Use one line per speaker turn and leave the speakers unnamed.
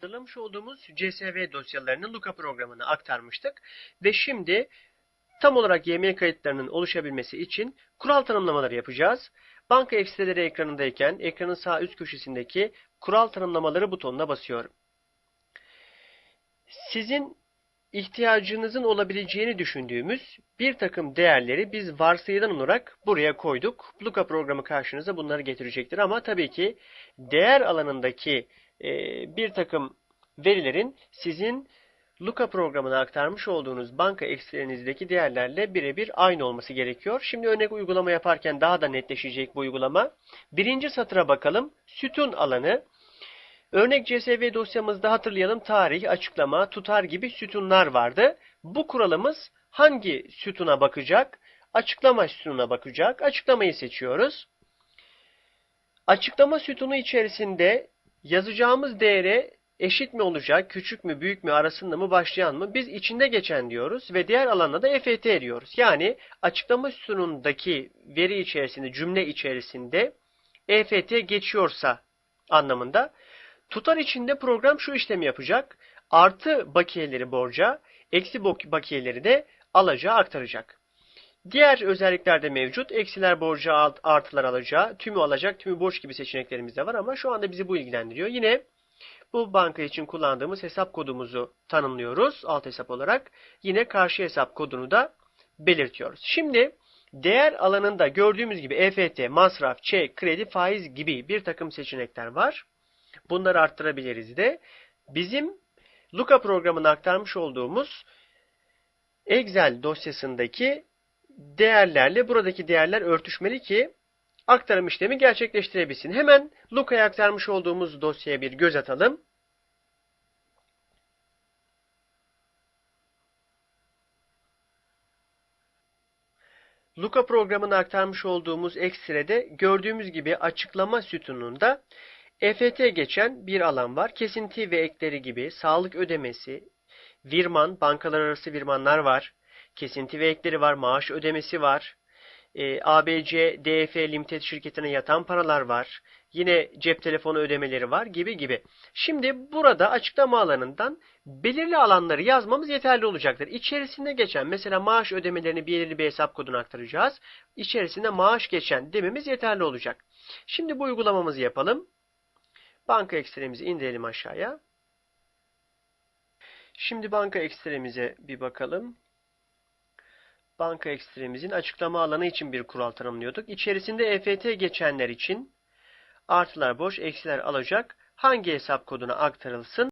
Hazırlamış olduğumuz CSV dosyalarını Luca programına aktarmıştık ve şimdi tam olarak YM kayıtlarının oluşabilmesi için kural tanımlamaları yapacağız. Banka ekstreleri ekranındayken ekranın sağ üst köşesindeki kural tanımlamaları butonuna basıyorum. Sizin ihtiyacınızın olabileceğini düşündüğümüz bir takım değerleri biz varsayılan olarak buraya koyduk. Luca programı karşınıza bunları getirecektir ama tabii ki değer alanındaki e, bir takım verilerin sizin Luca programına aktarmış olduğunuz banka ekstrelerinizdeki değerlerle birebir aynı olması gerekiyor. Şimdi örnek uygulama yaparken daha da netleşecek bu uygulama. Birinci satıra bakalım. Sütun alanı. Örnek CSV dosyamızda hatırlayalım tarih, açıklama, tutar gibi sütunlar vardı. Bu kuralımız hangi sütuna bakacak? Açıklama sütununa bakacak. Açıklamayı seçiyoruz. Açıklama sütunu içerisinde yazacağımız değere eşit mi olacak, küçük mü, büyük mü, arasında mı, başlayan mı? Biz içinde geçen diyoruz ve diğer alanda da EFT diyoruz. Yani açıklama sütunundaki veri içerisinde, cümle içerisinde EFT geçiyorsa anlamında. Tutar içinde program şu işlemi yapacak. Artı bakiyeleri borca, eksi bakiyeleri de alacağı aktaracak. Diğer özellikler de mevcut. Eksiler borca, artılar alacağı, tümü alacak, tümü borç gibi seçeneklerimiz de var ama şu anda bizi bu ilgilendiriyor. Yine bu banka için kullandığımız hesap kodumuzu tanımlıyoruz alt hesap olarak. Yine karşı hesap kodunu da belirtiyoruz. Şimdi değer alanında gördüğümüz gibi EFT, masraf, çek, kredi, faiz gibi bir takım seçenekler var. Bunları arttırabiliriz de. Bizim Luca programına aktarmış olduğumuz Excel dosyasındaki değerlerle buradaki değerler örtüşmeli ki aktarım işlemi gerçekleştirebilsin. Hemen Luca'ya aktarmış olduğumuz dosyaya bir göz atalım. Luca programına aktarmış olduğumuz ekstrede gördüğümüz gibi açıklama sütununda EFT geçen bir alan var. Kesinti ve ekleri gibi sağlık ödemesi, virman, bankalar arası virmanlar var. Kesinti ve ekleri var, maaş ödemesi var. E, ABC, DF Limited şirketine yatan paralar var. Yine cep telefonu ödemeleri var gibi gibi. Şimdi burada açıklama alanından belirli alanları yazmamız yeterli olacaktır. İçerisinde geçen mesela maaş ödemelerini belirli bir hesap koduna aktaracağız. İçerisinde maaş geçen dememiz yeterli olacak. Şimdi bu uygulamamızı yapalım. Banka ekstremizi indirelim aşağıya. Şimdi banka ekstremize bir bakalım. Banka ekstremizin açıklama alanı için bir kural tanımlıyorduk. İçerisinde EFT geçenler için artılar boş, eksiler alacak hangi hesap koduna aktarılsın?